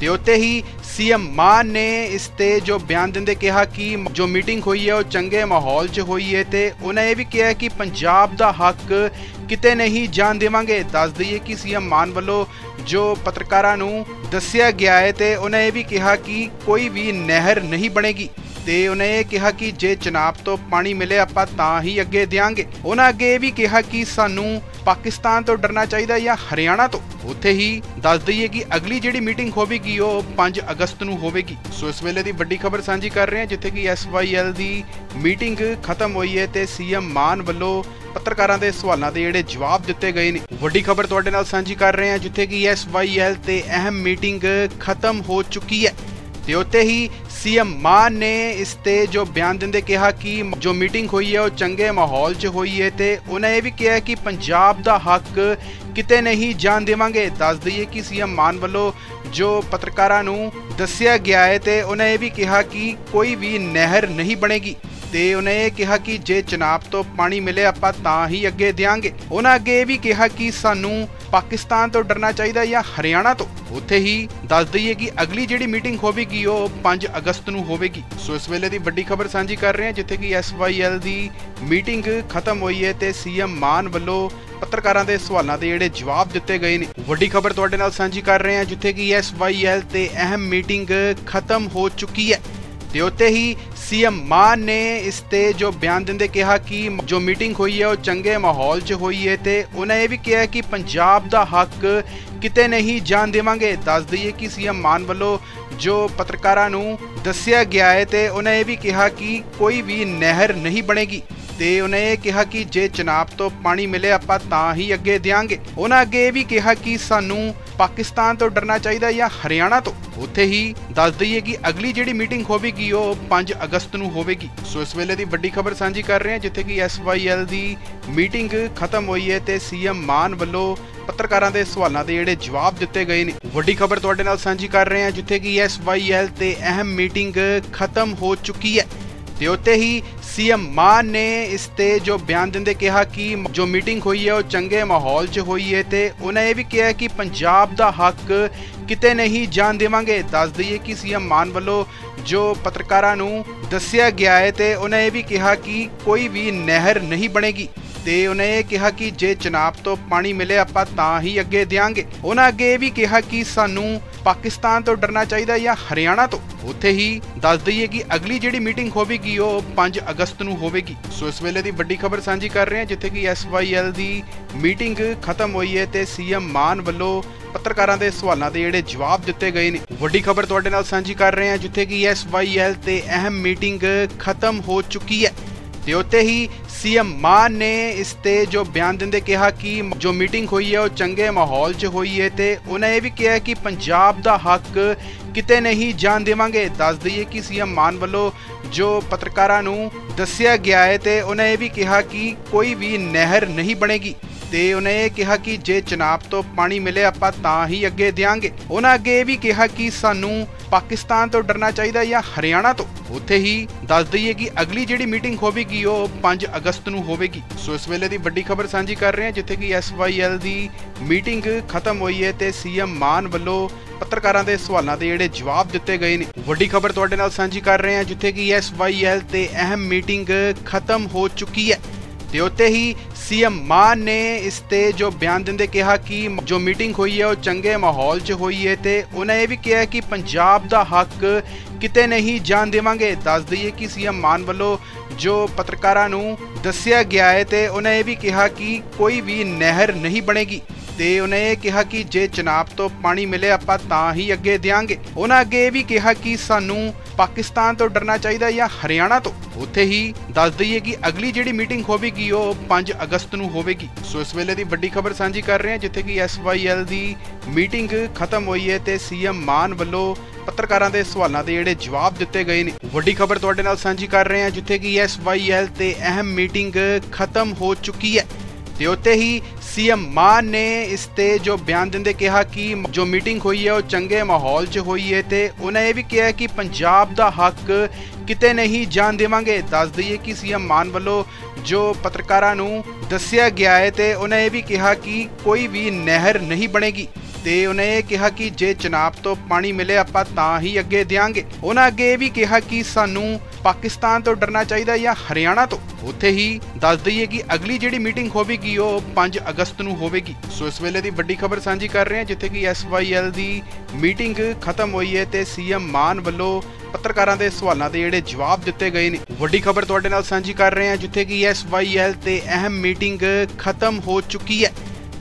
ਤੇ ਉੱਤੇ ਹੀ ਸੀਐਮ ਮਾਨ ਨੇ ਇਸ ਤੇ ਜੋ ਬਿਆਨ ਦਿੰਦੇ ਕਿਹਾ ਕਿ ਜੋ ਮੀਟਿੰਗ ਹੋਈ ਹੈ ਉਹ ਚੰਗੇ ਮਾਹੌਲ 'ਚ ਹੋਈ ਹੈ ਤੇ ਉਹਨਾਂ ਇਹ ਵੀ ਕਿਹਾ ਕਿ ਪੰਜਾਬ ਦਾ ਹੱਕ ਕਿਤੇ ਨਹੀਂ ਜਾਣ ਦੇਵਾਂਗੇ। ਦੱਸ ਦਈਏ ਕਿ ਸੀਐਮ ਮਾਨ ਵੱਲੋਂ ਜੋ ਪੱਤਰਕਾਰਾਂ ਨੂੰ ਦੱਸਿਆ ਗਿਆ ਹੈ ਤੇ ਉਹਨਾਂ ਇਹ ਵੀ ਕਿਹਾ ਕਿ ਕੋਈ ਵੀ ਨਹਿਰ ਨਹੀਂ ਬਣੇਗੀ ਤੇ ਉਹਨੇ ਇਹ ਕਿਹਾ ਕਿ ਜੇ ਚਨਾਬ ਤੋਂ ਪਾਣੀ ਮਿਲੇ ਆਪਾਂ ਤਾਂ ਹੀ ਅੱਗੇ ਦਿਆਂਗੇ। ਉਹਨਾਂ ਅੱਗੇ ਇਹ ਵੀ ਕਿਹਾ ਕਿ ਸਾਨੂੰ ਪਾਕਿਸਤਾਨ ਤੋਂ ਡਰਨਾ ਚਾਹੀਦਾ ਜਾਂ ਹਰਿਆਣਾ ਤੋਂ? ਉੱਥੇ ਹੀ ਦੱਸ ਦਈਏ ਕਿ ਅਗਲੀ ਜਿਹੜੀ ਮੀਟਿੰਗ ਹੋਵੇਗੀ, ਉਹ 5 ਅਗਸਤ ਨੂੰ ਹੋਵੇਗੀ। ਸੋ ਇਸ ਵੇਲੇ ਦੀ ਵੱਡੀ ਖਬਰ ਸਾਂਝੀ ਕਰ ਰਹੇ ਹਾਂ, ਜਿੱਥੇ ਕਿ ਐਸਵਾਈਐਲ ਦੀ ਮੀਟਿੰਗ ਖਤਮ ਹੋਈ ਹੈ ਤੇ ਸੀਐਮ ਮਾਨ ਵੱਲੋਂ ਪੱਤਰਕਾਰਾਂ ਦੇ ਸਵਾਲਾਂ ਦੇ ਜਿਹੜੇ ਜਵਾਬ ਦਿੱਤੇ ਗਏ ਨੇ। ਵੱਡੀ ਖਬਰ ਤੁਹਾਡੇ ਨਾਲ ਸਾਂਝੀ ਕਰ ਰਹੇ ਹਾਂ, ਜਿੱਥੇ ਕਿ ਐਸਵਾਈਐਲ ਤੇ ਅਹਿਮ ਮੀਟਿੰਗ ਖਤਮ ਹੋ ਚੁੱਕੀ ਹੈ। ਤੇ ਉੱਤੇ ਹੀ ਸੀਐਮ ਮਾਨ ਨੇ ਇਸ ਤੇ ਜੋ ਬਿਆਨ ਦਿੰਦੇ ਕਿਹਾ ਕਿ ਜੋ ਮੀਟਿੰਗ ਹੋਈ ਹੈ, ਉਹ ਚੰਗੇ ਮਾਹੌਲ 'ਚ ਹੋਈ ਹੈ ਤੇ ਉਹਨਾਂ ਇਹ ਵੀ ਕਿਹਾ ਕਿ ਪੰਜਾਬ ਦਾ ਹੱਕ ਕਿਤੇ ਨਹੀਂ ਜਾਣ ਦੇਵਾਂਗੇ। ਦੱਸ ਦਈਏ ਕਿ ਸੀਐਮ ਮਾਨ ਵੱਲੋਂ ਜੋ ਪੱਤਰਕਾਰਾਂ ਨੂੰ ਦੱਸਿਆ ਗਿਆ ਹੈ ਤੇ ਉਹਨਾਂ ਇਹ ਵੀ ਕਿਹਾ ਕਿ ਕੋਈ ਵੀ ਨਹਿਰ ਨਹੀਂ ਬਣੇਗੀ ਤੇ ਉਹਨੇ ਇਹ ਕਿਹਾ ਕਿ ਜੇ ਚਨਾਬ ਤੋਂ ਪਾਣੀ ਮਿਲੇ ਆਪਾਂ ਤਾਂ ਹੀ ਅੱਗੇ ਦਿਆਂਗੇ। ਉਹਨਾਂ ਅੱਗੇ ਇਹ ਵੀ ਕਿਹਾ ਕਿ ਸਾਨੂੰ ਪਾਕਿਸਤਾਨ ਤੋਂ ਡਰਨਾ ਚਾਹੀਦਾ ਜਾਂ ਹਰਿਆਣਾ ਤੋਂ? ਉੱਥੇ ਹੀ ਦੱਸ ਦਈਏ ਕਿ ਅਗਲੀ ਜਿਹੜੀ ਮੀਟਿੰਗ ਹੋਵੇਗੀ, ਉਹ 5 ਅਗਸਤ ਨੂੰ ਹੋਵੇਗੀ। ਸੋ ਇਸ ਵੇਲੇ ਦੀ ਵੱਡੀ ਖਬਰ ਸਾਂਝੀ ਕਰ ਰਹੇ ਹਾਂ, ਜਿੱਥੇ ਕਿ ਐਸਵਾਈਐਲ ਦੀ ਮੀਟਿੰਗ ਖਤਮ ਹੋਈ ਹੈ ਤੇ ਸੀਐਮ ਮਾਨ ਵੱਲੋਂ ਪੱਤਰਕਾਰਾਂ ਦੇ ਸਵਾਲਾਂ ਦੇ ਜਿਹੜੇ ਜਵਾਬ ਦਿੱਤੇ ਗਏ ਨੇ। ਵੱਡੀ ਖਬਰ ਤੁਹਾਡੇ ਨਾਲ ਸਾਂਝੀ ਕਰ ਰਹੇ ਹਾਂ, ਜਿੱਥੇ ਕਿ ਐਸਵਾਈਐਲ ਤੇ ਅਹਿਮ ਮੀਟਿੰਗ ਖਤਮ ਹੋ ਚੁੱਕੀ ਹੈ। ਤੇ ਉੱਤੇ ਹੀ ਸੀਐਮ ਮਾਨ ਨੇ ਇਸ ਤੇ ਜੋ ਬਿਆਨ ਦਿੰਦੇ ਕਿਹਾ ਕਿ ਜੋ ਮੀਟਿੰਗ ਹੋਈ ਹੈ, ਉਹ ਚੰਗੇ ਮਾਹੌਲ 'ਚ ਹੋਈ ਹੈ ਤੇ ਉਹਨਾਂ ਇਹ ਵੀ ਕਿਹਾ ਕਿ ਪੰਜਾਬ ਦਾ ਹੱਕ ਕਿਤੇ ਨਹੀਂ ਜਾਣ ਦੇਵਾਂਗੇ। ਦੱਸ ਦਈਏ ਕਿ ਸੀਐਮ ਮਾਨ ਵੱਲੋਂ ਜੋ ਪੱਤਰਕਾਰਾਂ ਨੂੰ ਦੱਸਿਆ ਗਿਆ ਹੈ ਤੇ ਉਹਨਾਂ ਇਹ ਵੀ ਕਿਹਾ ਕਿ ਕੋਈ ਵੀ ਨਹਿਰ ਨਹੀਂ ਬਣੇਗੀ ਤੇ ਉਹਨੇ ਇਹ ਕਿਹਾ ਕਿ ਜੇ ਚਨਾਬ ਤੋਂ ਪਾਣੀ ਮਿਲੇ ਆਪਾਂ ਤਾਂ ਹੀ ਅੱਗੇ ਦਿਆਂਗੇ। ਉਹਨਾਂ ਅੱਗੇ ਇਹ ਵੀ ਕਿਹਾ ਕਿ ਸਾਨੂੰ ਪਾਕਿਸਤਾਨ ਤੋਂ ਡਰਨਾ ਚਾਹੀਦਾ ਜਾਂ ਹਰਿਆਣਾ ਤੋਂ? ਉੱਥੇ ਹੀ ਦੱਸ ਦਈਏ ਕਿ ਅਗਲੀ ਜਿਹੜੀ ਮੀਟਿੰਗ ਹੋਵੇਗੀ, ਉਹ 5 ਅਗਸਤ ਨੂੰ ਹੋਵੇਗੀ। ਸੋ ਇਸ ਵੇਲੇ ਦੀ ਵੱਡੀ ਖਬਰ ਸਾਂਝੀ ਕਰ ਰਹੇ ਹਾਂ, ਜਿੱਥੇ ਕਿ ਐਸਵਾਈਐਲ ਦੀ ਮੀਟਿੰਗ ਖਤਮ ਹੋਈ ਹੈ ਤੇ ਸੀਐਮ ਮਾਨ ਵੱਲੋਂ ਪੱਤਰਕਾਰਾਂ ਦੇ ਸਵਾਲਾਂ ਦੇ ਜਿਹੜੇ ਜਵਾਬ ਦਿੱਤੇ ਗਏ ਨੇ। ਵੱਡੀ ਖਬਰ ਤੁਹਾਡੇ ਨਾਲ ਸਾਂਝੀ ਕਰ ਰਹੇ ਹਾਂ, ਜਿੱਥੇ ਕਿ ਐਸਵਾਈਐਲ ਤੇ ਅਹਿਮ ਮੀਟਿੰਗ ਖਤਮ ਹੋ ਚੁੱਕੀ ਹੈ। ਤੇ ਉੱਤੇ ਹੀ ਸੀਐਮ ਮਾਨ ਨੇ ਇਸ ਤੇ ਜੋ ਬਿਆਨ ਦਿੰਦੇ ਕਿਹਾ ਕਿ ਜੋ ਮੀਟਿੰਗ ਹੋਈ ਹੈ ਉਹ ਚੰਗੇ ਮਾਹੌਲ 'ਚ ਹੋਈ ਹੈ ਤੇ ਉਹਨਾਂ ਇਹ ਵੀ ਕਿਹਾ ਕਿ ਪੰਜਾਬ ਦਾ ਹੱਕ ਕਿਤੇ ਨਹੀਂ ਜਾਣ ਦੇਵਾਂਗੇ। ਦੱਸ ਦਈਏ ਕਿ ਸੀਐਮ ਮਾਨ ਵੱਲੋਂ ਜੋ ਪੱਤਰਕਾਰਾਂ ਨੂੰ ਦੱਸਿਆ ਗਿਆ ਹੈ ਤੇ ਉਹਨਾਂ ਇਹ ਵੀ ਕਿਹਾ ਕਿ ਕੋਈ ਵੀ ਨਹਿਰ ਨਹੀਂ ਬਣੇਗੀ ਤੇ ਉਹਨੇ ਇਹ ਕਿਹਾ ਕਿ ਜੇ ਚਨਾਬ ਤੋਂ ਪਾਣੀ ਮਿਲੇ ਆਪਾਂ ਤਾਂ ਹੀ ਅੱਗੇ ਦਿਆਂਗੇ। ਉਹਨਾਂ ਅੱਗੇ ਇਹ ਵੀ ਕਿਹਾ ਕਿ ਸਾਨੂੰ ਪਾਕਿਸਤਾਨ ਤੋਂ ਡਰਨਾ ਚਾਹੀਦਾ ਜਾਂ ਹਰਿਆਣਾ ਤੋਂ? ਉੱਥੇ ਹੀ ਦੱਸ ਦਈਏ ਕਿ ਅਗਲੀ ਜਿਹੜੀ ਮੀਟਿੰਗ ਹੋਵੇਗੀ, ਉਹ 5 ਅਗਸਤ ਨੂੰ ਹੋਵੇਗੀ। ਸੋ ਇਸ ਵੇਲੇ ਦੀ ਵੱਡੀ ਖਬਰ ਸਾਂਝੀ ਕਰ ਰਹੇ ਹਾਂ, ਜਿੱਥੇ ਕਿ ਐਸਵਾਈਐਲ ਦੀ ਮੀਟਿੰਗ ਖਤਮ ਹੋਈ ਹੈ ਤੇ ਸੀਐਮ ਮਾਨ ਵੱਲੋਂ ਪੱਤਰਕਾਰਾਂ ਦੇ ਸਵਾਲਾਂ ਦੇ ਜਿਹੜੇ ਜਵਾਬ ਦਿੱਤੇ ਗਏ ਨੇ। ਵੱਡੀ ਖਬਰ ਤੁਹਾਡੇ ਨਾਲ ਸਾਂਝੀ ਕਰ ਰਹੇ ਹਾਂ, ਜਿੱਥੇ ਕਿ ਐਸਵਾਈਐਲ ਤੇ ਅਹਿਮ ਮੀਟਿੰਗ ਖਤਮ ਹੋ ਚੁੱਕੀ ਹੈ। ਤੇ ਉੱਤੇ ਹੀ ਸੀਐਮ ਮਾਨ ਨੇ ਇਸ ਤੇ ਜੋ ਬਿਆਨ ਦਿੰਦੇ ਕਿਹਾ ਕਿ ਜੋ ਮੀਟਿੰਗ ਹੋਈ ਹੈ, ਉਹ ਚੰਗੇ ਮਾਹੌਲ 'ਚ ਹੋਈ ਹੈ ਤੇ ਉਹਨਾਂ ਇਹ ਵੀ ਕਿਹਾ ਕਿ ਪੰਜਾਬ ਦਾ ਹੱਕ ਕਿਤੇ ਨਹੀਂ ਜਾਣ ਦੇਵਾਂਗੇ। ਦੱਸ ਦਈਏ ਕਿ ਸੀਐਮ ਮਾਨ ਵੱਲੋਂ ਜੋ ਪੱਤਰਕਾਰਾਂ ਨੂੰ ਦੱਸਿਆ ਗਿਆ ਹੈ ਤੇ ਉਹਨਾਂ ਇਹ ਵੀ ਕਿਹਾ ਕਿ ਕੋਈ ਵੀ ਨਹਿਰ ਨਹੀਂ ਬਣੇਗੀ ਤੇ ਉਹਨੇ ਇਹ ਕਿਹਾ ਕਿ ਜੇ ਚਨਾਬ ਤੋਂ ਪਾਣੀ ਮਿਲੇ, ਆਪਾਂ ਤਾਂ ਹੀ ਅੱਗੇ ਦਿਆਂਗੇ। ਉਹਨਾਂ ਅੱਗੇ ਇਹ ਵੀ ਕਿਹਾ ਕਿ ਸਾਨੂੰ ਪਾਕਿਸਤਾਨ ਤੋਂ ਡਰਨਾ ਚਾਹੀਦਾ ਜਾਂ ਹਰਿਆਣਾ ਤੋਂ? ਉੱਥੇ ਹੀ ਦੱਸ ਦਈਏ ਕਿ ਅਗਲੀ ਜਿਹੜੀ ਮੀਟਿੰਗ ਹੋਵੇਗੀ, ਉਹ 5 ਅਗਸਤ ਨੂੰ ਹੋਵੇਗੀ। ਸੋ ਇਸ ਵੇਲੇ ਦੀ ਵੱਡੀ ਖਬਰ ਸਾਂਝੀ ਕਰ ਰਹੇ ਹਾਂ, ਜਿੱਥੇ ਕਿ ਐਸਵਾਈਐਲ ਦੀ ਮੀਟਿੰਗ ਖਤਮ ਹੋਈ ਹੈ ਤੇ ਸੀਐਮ ਮਾਨ ਵੱਲੋਂ ਪੱਤਰਕਾਰਾਂ ਦੇ ਸਵਾਲਾਂ ਦੇ ਜਿਹੜੇ ਜਵਾਬ ਦਿੱਤੇ ਗਏ ਨੇ। ਵੱਡੀ ਖਬਰ ਤੁਹਾਡੇ ਨਾਲ ਸਾਂਝੀ ਕਰ ਰਹੇ ਹਾਂ, ਜਿੱਥੇ ਕਿ ਐਸਵਾਈਐਲ ਤੇ ਅਹਿਮ ਮੀਟਿੰਗ ਖਤਮ ਹੋ ਚੁੱਕੀ ਹੈ। ਤੇ ਉੱਤੇ ਹੀ ਸੀਐਮ ਮਾਨ ਨੇ ਇਸ ਤੇ ਜੋ ਬਿਆਨ ਦਿੰਦੇ ਕਿਹਾ ਕਿ ਜੋ ਮੀਟਿੰਗ ਹੋਈ ਹੈ, ਉਹ ਚੰਗੇ ਮਾਹੌਲ 'ਚ ਹੋਈ ਹੈ ਤੇ ਉਹਨਾਂ ਇਹ ਵੀ ਕਿਹਾ ਕਿ ਪੰਜਾਬ ਦਾ ਹੱਕ ਕਿਤੇ ਨਹੀਂ ਜਾਣ ਦੇਵਾਂਗੇ। ਦੱਸ ਦਈਏ ਕਿ ਸੀਐਮ ਮਾਨ ਵੱਲੋਂ ਜੋ ਪੱਤਰਕਾਰਾਂ ਨੂੰ ਦੱਸਿਆ ਗਿਆ ਹੈ ਤੇ ਉਹਨਾਂ ਇਹ ਵੀ ਕਿਹਾ ਕਿ ਕੋਈ ਵੀ ਨਹਿਰ ਨਹੀਂ ਬਣੇਗੀ ਤੇ ਉਹਨੇ ਇਹ ਕਿਹਾ ਕਿ ਜੇ ਚਨਾਬ ਤੋਂ ਪਾਣੀ ਮਿਲੇ ਆਪਾਂ ਤਾਂ ਹੀ ਅੱਗੇ ਦਿਆਂਗੇ। ਉਹਨਾਂ ਅੱਗੇ ਇਹ ਵੀ ਕਿਹਾ ਕਿ ਸਾਨੂੰ ਪਾਕਿਸਤਾਨ ਤੋਂ ਡਰਨਾ ਚਾਹੀਦਾ ਜਾਂ ਹਰਿਆਣਾ ਤੋਂ? ਉੱਥੇ ਹੀ ਦੱਸ ਦਈਏ ਕਿ ਅਗਲੀ ਜਿਹੜੀ ਮੀਟਿੰਗ ਹੋਵੇਗੀ, ਉਹ 5 ਅਗਸਤ ਨੂੰ ਹੋਵੇਗੀ। ਸੋ ਇਸ ਵੇਲੇ ਦੀ ਵੱਡੀ ਖਬਰ ਸਾਂਝੀ ਕਰ ਰਹੇ ਹਾਂ, ਜਿੱਥੇ ਕਿ ਐਸਵਾਈਐਲ ਦੀ ਮੀਟਿੰਗ ਖਤਮ ਹੋਈ ਹੈ ਤੇ ਸੀਐਮ ਮਾਨ ਵੱਲੋਂ ਪੱਤਰਕਾਰਾਂ ਦੇ ਸਵਾਲਾਂ ਦੇ ਜਿਹੜੇ ਜਵਾਬ ਦਿੱਤੇ ਗਏ ਨੇ। ਵੱਡੀ ਖਬਰ ਤੁਹਾਡੇ ਨਾਲ ਸਾਂਝੀ ਕਰ ਰਹੇ ਹਾਂ, ਜਿੱਥੇ ਕਿ ਐਸਵਾਈਐਲ ਤੇ ਅਹਿਮ ਮੀਟਿੰਗ ਖਤਮ ਹੋ ਚੁੱਕੀ ਹੈ। ਤੇ ਉੱਤੇ ਹੀ ਸੀਐਮ ਮਾਨ ਨੇ ਇਸ ਤੇ ਜੋ ਬਿਆਨ ਦਿੰਦੇ ਕਿਹਾ ਕਿ ਜੋ ਮੀਟਿੰਗ ਹੋਈ ਹੈ ਉਹ ਚੰਗੇ ਮਾਹੌਲ 'ਚ ਹੋਈ ਹੈ ਤੇ ਉਹਨਾਂ ਇਹ ਵੀ ਕਿਹਾ ਕਿ ਪੰਜਾਬ ਦਾ ਹੱਕ ਕਿਤੇ ਨਹੀਂ ਜਾਣ ਦੇਵਾਂਗੇ। ਦੱਸ ਦਈਏ ਕਿ ਸੀਐਮ ਮਾਨ ਵੱਲੋਂ ਜੋ ਪੱਤਰਕਾਰਾਂ ਨੂੰ ਦੱਸਿਆ ਗਿਆ ਹੈ ਤੇ ਉਹਨਾਂ ਇਹ ਵੀ ਕਿਹਾ ਕਿ ਕੋਈ ਵੀ ਨਹਿਰ ਨਹੀਂ ਬਣੇਗੀ ਤੇ ਉਹਨੇ ਇਹ ਕਿਹਾ ਕਿ ਜੇ ਚਨਾਬ ਤੋਂ ਪਾਣੀ ਮਿਲੇ ਆਪਾਂ ਤਾਂ ਹੀ ਅੱਗੇ ਦਿਆਂਗੇ। ਉਹਨਾਂ ਅੱਗੇ ਇਹ ਵੀ ਕਿਹਾ ਕਿ ਸਾਨੂੰ ਪਾਕਿਸਤਾਨ ਤੋਂ ਡਰਨਾ ਚਾਹੀਦਾ ਜਾਂ ਹਰਿਆਣਾ ਤੋਂ। ਉੱਥੇ ਹੀ ਦੱਸ ਦਈਏ ਕਿ ਅਗਲੀ ਜਿਹੜੀ ਮੀਟਿੰਗ ਹੋਵੇਗੀ ਉਹ 5 ਅਗਸਤ ਨੂੰ ਹੋਵੇਗੀ। ਸੋ ਇਸ ਵੇਲੇ ਦੀ ਵੱਡੀ ਖਬਰ ਸਾਂਝੀ ਕਰ ਰਹੇ ਹਾਂ ਜਿੱਥੇ ਕਿ ਐਸਵਾਈਐਲ ਦੀ ਮੀਟਿੰਗ ਖਤਮ ਹੋਈ ਹੈ ਤੇ ਸੀਐਮ ਮਾਨ ਵੱਲੋਂ ਪੱਤਰਕਾਰਾਂ ਦੇ ਸਵਾਲਾਂ ਦੇ ਜਿਹੜੇ ਜਵਾਬ ਦਿੱਤੇ ਗਏ ਨੇ। ਵੱਡੀ ਖਬਰ ਤੁਹਾਡੇ ਨਾਲ ਸਾਂਝੀ ਕਰ ਰਹੇ ਹਾਂ, ਜਿੱਥੇ ਕਿ ਐਸਵਾਈਐਲ ਤੇ ਅਹਿਮ ਮੀਟਿੰਗ ਖਤਮ ਹੋ ਚੁੱਕੀ ਹੈ।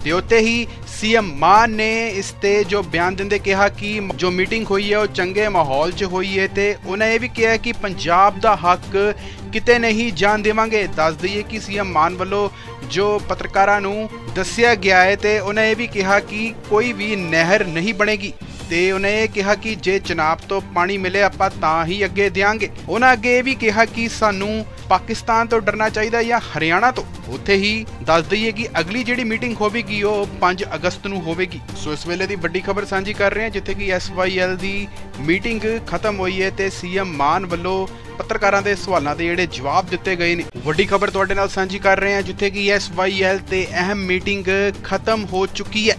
ਤੇ ਉੱਤੇ ਹੀ ਸੀਐਮ ਮਾਨ ਨੇ ਇਸ ਤੇ ਜੋ ਬਿਆਨ ਦਿੰਦੇ ਕਿਹਾ ਕਿ ਜੋ ਮੀਟਿੰਗ ਹੋਈ ਹੈ, ਉਹ ਚੰਗੇ ਮਾਹੌਲ 'ਚ ਹੋਈ ਹੈ ਤੇ ਉਹਨਾਂ ਇਹ ਵੀ ਕਿਹਾ ਕਿ ਪੰਜਾਬ ਦਾ ਹੱਕ ਕਿਤੇ ਨਹੀਂ ਜਾਣ ਦੇਵਾਂਗੇ। ਦੱਸ ਦਈਏ ਕਿ ਸੀਐਮ ਮਾਨ ਵੱਲੋਂ ਜੋ ਪੱਤਰਕਾਰਾਂ ਨੂੰ ਦੱਸਿਆ ਗਿਆ ਹੈ ਤੇ ਉਹਨਾਂ ਇਹ ਵੀ ਕਿਹਾ ਕਿ ਕੋਈ ਵੀ ਨਹਿਰ ਨਹੀਂ ਬਣੇਗੀ। ਤੇ ਉਹਨੇ ਇਹ ਕਿਹਾ ਕਿ ਜੇ ਚਨਾਬ ਤੋਂ ਪਾਣੀ ਮਿਲੇ ਆਪਾਂ ਤਾਂ ਹੀ ਅੱਗੇ ਦਿਆਂਗੇ। ਉਹਨਾਂ ਅੱਗੇ ਇਹ ਵੀ ਕਿਹਾ ਕਿ ਸਾਨੂੰ ਪਾਕਿਸਤਾਨ ਤੋਂ ਡਰਨਾ ਚਾਹੀਦਾ ਜਾਂ ਹਰਿਆਣਾ ਤੋਂ। ਉੱਥੇ ਹੀ ਦੱਸ ਦਈਏ ਕਿ ਅਗਲੀ ਜਿਹੜੀ ਮੀਟਿੰਗ ਹੋਵੇਗੀ, ਉਹ 5 ਅਗਸਤ ਨੂੰ ਹੋਵੇਗੀ। ਸੋ ਇਸ ਵੇਲੇ ਦੀ ਵੱਡੀ ਖਬਰ ਸਾਂਝੀ ਕਰ ਰਹੇ ਹਾਂ, ਜਿੱਥੇ ਕਿ ਐਸਵਾਈਐਲ ਦੀ ਮੀਟਿੰਗ ਖਤਮ ਹੋਈ ਹੈ ਤੇ ਸੀਐਮ ਮਾਨ ਵੱਲੋਂ ਪੱਤਰਕਾਰਾਂ ਦੇ ਸਵਾਲਾਂ ਦੇ ਜਿਹੜੇ ਜਵਾਬ ਦਿੱਤੇ ਗਏ ਨੇ। ਵੱਡੀ ਖਬਰ ਤੁਹਾਡੇ ਨਾਲ ਸਾਂਝੀ ਕਰ ਰਹੇ ਹਾਂ, ਜਿੱਥੇ ਕਿ ਐਸਵਾਈਐਲ ਤੇ ਅਹਿਮ ਮੀਟਿੰਗ ਖਤਮ ਹੋ ਚੁੱਕੀ ਹੈ।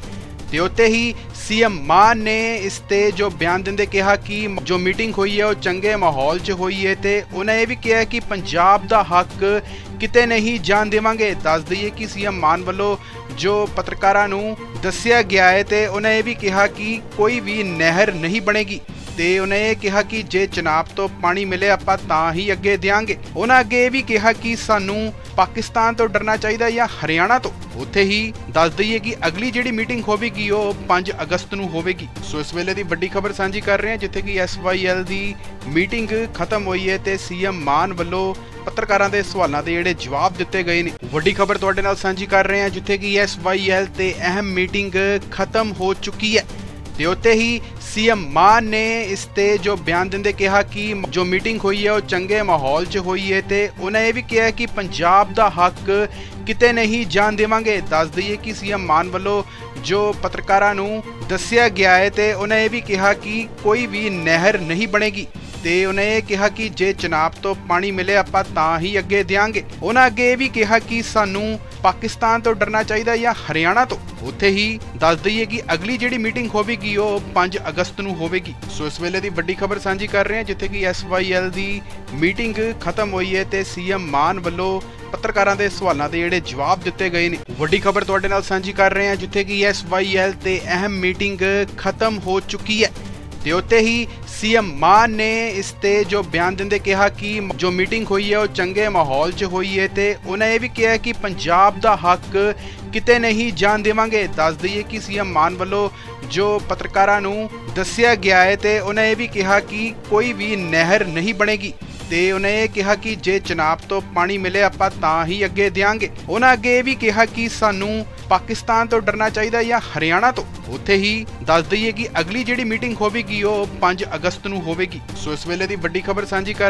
ਤੇ ਉੱਤੇ ਹੀ ਸੀਐਮ ਮਾਨ ਨੇ ਇਸ ਤੇ ਜੋ ਬਿਆਨ ਦਿੰਦੇ ਕਿਹਾ ਕਿ ਜੋ ਮੀਟਿੰਗ ਹੋਈ ਹੈ ਉਹ ਚੰਗੇ ਮਾਹੌਲ 'ਚ ਹੋਈ ਹੈ ਤੇ ਉਹਨਾਂ ਇਹ ਵੀ ਕਿਹਾ ਕਿ ਪੰਜਾਬ ਦਾ ਹੱਕ ਕਿਤੇ ਨਹੀਂ ਜਾਣ ਦੇਵਾਂਗੇ। ਦੱਸ ਦਈਏ ਕਿ ਸੀਐਮ ਮਾਨ ਵੱਲੋਂ ਜੋ ਪੱਤਰਕਾਰਾਂ ਨੂੰ ਦੱਸਿਆ ਗਿਆ ਹੈ ਤੇ ਉਹਨਾਂ ਇਹ ਵੀ ਕਿਹਾ ਕਿ ਕੋਈ ਵੀ ਨਹਿਰ ਨਹੀਂ ਬਣੇਗੀ। ਤੇ ਉਹਨੇ ਇਹ ਕਿਹਾ ਕਿ ਜੇ ਚਨਾਬ ਤੋਂ ਪਾਣੀ ਮਿਲੇ, ਆਪਾਂ ਤਾਂ ਹੀ ਅੱਗੇ ਦਿਆਂਗੇ। ਉਹਨਾਂ ਅੱਗੇ ਇਹ ਵੀ ਕਿਹਾ ਕਿ ਸਾਨੂੰ ਪਾਕਿਸਤਾਨ ਤੋਂ ਡਰਨਾ ਚਾਹੀਦਾ ਜਾਂ ਹਰਿਆਣਾ ਤੋਂ। ਉੱਥੇ ਹੀ ਦੱਸ ਦਈਏ ਕਿ ਅਗਲੀ ਜਿਹੜੀ ਮੀਟਿੰਗ ਹੋਵੇਗੀ, ਉਹ 5 ਅਗਸਤ ਨੂੰ ਹੋਵੇਗੀ। ਸੋ ਇਸ ਵੇਲੇ ਦੀ ਵੱਡੀ ਖਬਰ ਸਾਂਝੀ ਕਰ ਰਹੇ ਹਾਂ, ਜਿੱਥੇ ਕਿ ਐਸਵਾਈਐਲ ਦੀ ਮੀਟਿੰਗ ਖਤਮ ਹੋਈ ਹੈ ਤੇ ਸੀਐਮ ਮਾਨ ਵੱਲੋਂ ਪੱਤਰਕਾਰਾਂ ਦੇ ਸਵਾਲਾਂ ਦੇ ਜਿਹੜੇ ਜਵਾਬ ਦਿੱਤੇ ਗਏ ਨੇ। ਵੱਡੀ ਖਬਰ ਤੁਹਾਡੇ ਨਾਲ ਸਾਂਝੀ ਕਰ ਰਹੇ ਹਾਂ, ਜਿੱਥੇ ਕਿ ਐਸਵਾਈਐਲ ਤੇ ਅਹਿਮ ਮੀਟਿੰਗ ਖਤਮ ਹੋ ਚੁੱਕੀ ਹੈ। ਤੇ ਉੱਤੇ ਹੀ ਸੀਐਮ ਮਾਨ ਨੇ ਇਸ ਤੇ ਜੋ ਬਿਆਨ ਦਿੰਦੇ ਕਿਹਾ ਕਿ ਜੋ ਮੀਟਿੰਗ ਹੋਈ ਹੈ ਉਹ ਚੰਗੇ ਮਾਹੌਲ 'ਚ ਹੋਈ ਹੈ ਤੇ ਉਹਨਾਂ ਇਹ ਵੀ ਕਿਹਾ ਕਿ ਪੰਜਾਬ ਦਾ ਹੱਕ ਕਿਤੇ ਨਹੀਂ ਜਾਣ ਦੇਵਾਂਗੇ। ਦੱਸ ਦਈਏ ਕਿ ਸੀਐਮ ਮਾਨ ਵੱਲੋਂ ਜੋ ਪੱਤਰਕਾਰਾਂ ਨੂੰ ਦੱਸਿਆ ਗਿਆ ਹੈ ਤੇ ਉਹਨਾਂ ਇਹ ਵੀ ਕਿਹਾ ਕਿ ਕੋਈ ਵੀ ਨਹਿਰ ਨਹੀਂ ਬਣੇਗੀ ਤੇ ਉਹਨੇ ਇਹ ਕਿਹਾ ਕਿ ਜੇ ਚਨਾਬ ਤੋਂ ਪਾਣੀ ਮਿਲੇ ਆਪਾਂ ਤਾਂ ਹੀ ਅੱਗੇ ਦਿਆਂਗੇ। ਉਹਨਾਂ ਅੱਗੇ ਇਹ ਵੀ ਕਿਹਾ ਕਿ ਸਾਨੂੰ ਪਾਕਿਸਤਾਨ ਤੋਂ ਡਰਨਾ ਚਾਹੀਦਾ ਜਾਂ ਹਰਿਆਣਾ ਤੋਂ? ਉੱਥੇ ਹੀ ਦੱਸ ਦਈਏ ਕਿ ਅਗਲੀ ਜਿਹੜੀ ਮੀਟਿੰਗ ਹੋਵੇਗੀ, ਉਹ 5 ਅਗਸਤ ਨੂੰ ਹੋਵੇਗੀ। ਸੋ ਇਸ ਵੇਲੇ ਦੀ ਵੱਡੀ ਖਬਰ ਸਾਂਝੀ ਕਰ ਰਹੇ ਹਾਂ, ਜਿੱਥੇ ਕਿ ਐਸਵਾਈਐਲ ਦੀ ਮੀਟਿੰਗ ਖਤਮ ਹੋਈ ਹੈ ਤੇ ਸੀਐਮ ਮਾਨ ਵੱਲੋਂ ਪੱਤਰਕਾਰਾਂ ਦੇ ਸਵਾਲਾਂ ਦੇ ਜਿਹੜੇ ਜਵਾਬ ਦਿੱਤੇ ਗਏ ਨੇ। ਵੱਡੀ ਖਬਰ ਤੁਹਾਡੇ ਨਾਲ ਸਾਂਝੀ ਕਰ ਰਹੇ ਹਾਂ, ਜਿੱਥੇ ਕਿ ਐਸਵਾਈਐਲ ਤੇ ਅਹਿਮ ਮੀਟਿੰਗ ਖਤਮ ਹੋ ਚੁੱਕੀ ਹੈ। ਤੇ ਉੱਤੇ ਹੀ ਸੀਐਮ ਮਾਨ ਨੇ ਇਸ ਤੇ ਜੋ ਬਿਆਨ ਦਿੰਦੇ ਕਿਹਾ ਕਿ ਜੋ ਮੀਟਿੰਗ ਹੋਈ ਹੈ, ਉਹ ਚੰਗੇ ਮਾਹੌਲ 'ਚ ਹੋਈ ਹੈ ਤੇ ਉਹਨਾਂ ਇਹ ਵੀ ਕਿਹਾ ਕਿ ਪੰਜਾਬ ਦਾ ਹੱਕ ਕਿਤੇ ਨਹੀਂ ਜਾਣ ਦੇਵਾਂਗੇ। ਦੱਸ ਦਈਏ ਕਿ ਸੀਐਮ ਮਾਨ ਵੱਲੋਂ ਜੋ ਪੱਤਰਕਾਰਾਂ ਨੂੰ ਦੱਸਿਆ ਗਿਆ ਹੈ ਤੇ ਉਹਨਾਂ ਇਹ ਵੀ ਕਿਹਾ ਕਿ ਕੋਈ ਵੀ ਨਹਿਰ ਨਹੀਂ ਬਣੇਗੀ ਤੇ ਉਹਨੇ ਇਹ ਕਿਹਾ ਕਿ ਜੇ ਚਨਾਬ ਤੋਂ ਪਾਣੀ ਮਿਲੇ, ਆਪਾਂ ਤਾਂ ਹੀ ਅੱਗੇ ਦਿਆਂਗੇ। ਉਹਨਾਂ ਅੱਗੇ ਇਹ ਵੀ ਕਿਹਾ ਕਿ ਸਾਨੂੰ ਪਾਕਿਸਤਾਨ ਤੋਂ ਡਰਨਾ ਚਾਹੀਦਾ ਜਾਂ ਹਰਿਆਣਾ ਤੋਂ? ਉੱਥੇ ਹੀ ਦੱਸ ਦਈਏ ਕਿ ਅਗਲੀ ਜਿਹੜੀ ਮੀਟਿੰਗ ਹੋਵੇਗੀ ਉਹ 5 ਅਗਸਤ ਨੂੰ ਹੋਵੇਗੀ। ਸੋ ਇਸ ਵੇਲੇ ਦੀ ਵੱਡੀ ਖਬਰ ਸਾਂਝੀ ਕਰ